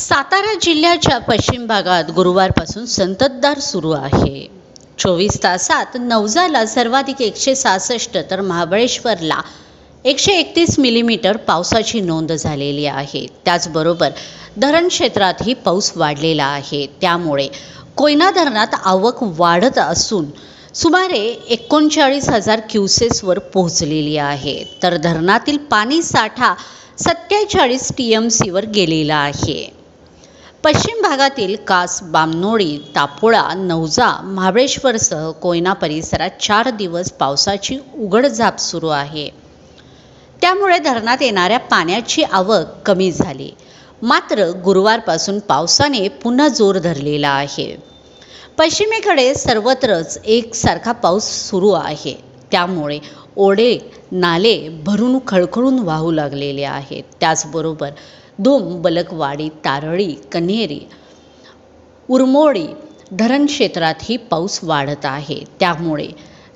सातारा जिल्ह्याच्या पश्चिम भागात गुरुवारपासून संततधार सुरू आहे. चोवीस तासात नवजाला सर्वाधिक एकशे सहासष्ट तर महाबळेश्वरला एकशे एकतीस मिलीमीटर पावसाची नोंद झालेली आहे. त्याचबरोबर धरण क्षेत्रातही पाऊस वाढलेला आहे. त्यामुळे कोयना धरणात आवक वाढत असून सुमारे एकोणचाळीस हजार क्युसेसवर पोहोचलेली आहे. तर धरणातील पाणी साठा सत्तेचाळीस टी एम सीवर गेलेला आहे. पश्चिम भागातील कास बामनोळी तापोळा नवजा महाबळेश्वरसह कोयना परिसरात चार दिवस पावसाची उघडझाप सुरू आहे. त्यामुळे धरणात येणाऱ्या पाण्याची आवक कमी झाली. मात्र गुरुवारपासून पावसाने पुन्हा जोर धरलेला आहे. पश्चिमेकडे सर्वत्रच एकसारखा पाऊस सुरू आहे. त्यामुळे ओढे नाले भरून खळखळून वाहू लागलेले आहेत. त्याचबरोबर धुम बलकवाडी तारळी कन्हेरी उरमोडी धरण क्षेत्रातही पाऊस वाढत आहे. त्यामुळे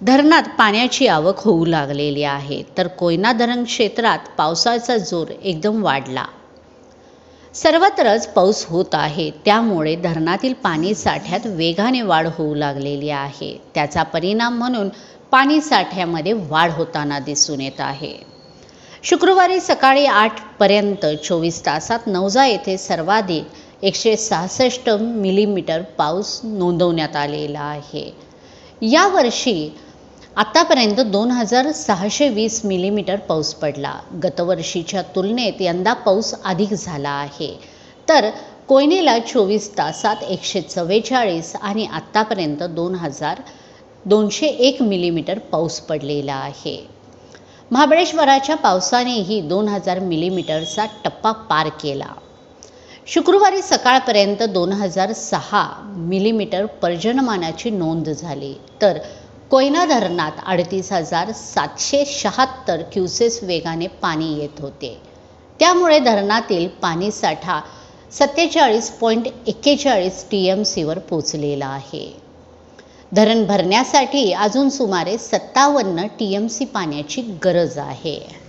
धरणात पाण्याची आवक होऊ लागलेली आहे. तर कोयना धरण क्षेत्रात पावसाचा जोर एकदम वाढला. सर्वत्रच पाऊस होत आहे. त्यामुळे धरणातील पाणी साठ्यात वेगाने वाढ होऊ लागलेली आहे. त्याचा परिणाम म्हणून पाणी साठ्यामध्ये वाढ होताना दिसून येत आहे. शुक्रवारी सकाळी आठपर्यंत चोवीस तासात नवजा येथे सर्वाधिक एकशे सहासष्ट मिलीमीटर पाऊस नोंदवण्यात आलेला आहे. यावर्षी आत्तापर्यंत दोन हजार सहाशे वीस मिलीमीटर पाऊस पडला. गतवर्षीच्या तुलनेत यंदा पाऊस अधिक झाला आहे. तर कोयनेला चोवीस तासात एकशे चव्वेचाळीस आणि आत्तापर्यंत दोन हजार दोनशे एक मिलीमीटर पाऊस पडलेला आहे. महाबळेश्वराच्या पावसानेही दोन हजार मिलीमीटरचा टप्पा पार केला. शुक्रवारी सकाळपर्यंत दोन हजार सहा मिलीमीटर पर्जन्यमानाची नोंद झाली. तर कोयना धरणात अडतीस हजार सातशे शहात्तर क्युसेस वेगाने पाणी येत होते. त्यामुळे धरणातील पाणीसाठा सत्तेचाळीस पॉईंट एक्केचाळीस टी एम सीवर पोचलेला आहे. धरण भरण्यासाठी अजून सुमारे सत्तावन्न टी एम सी पाण्याची गरज आहे.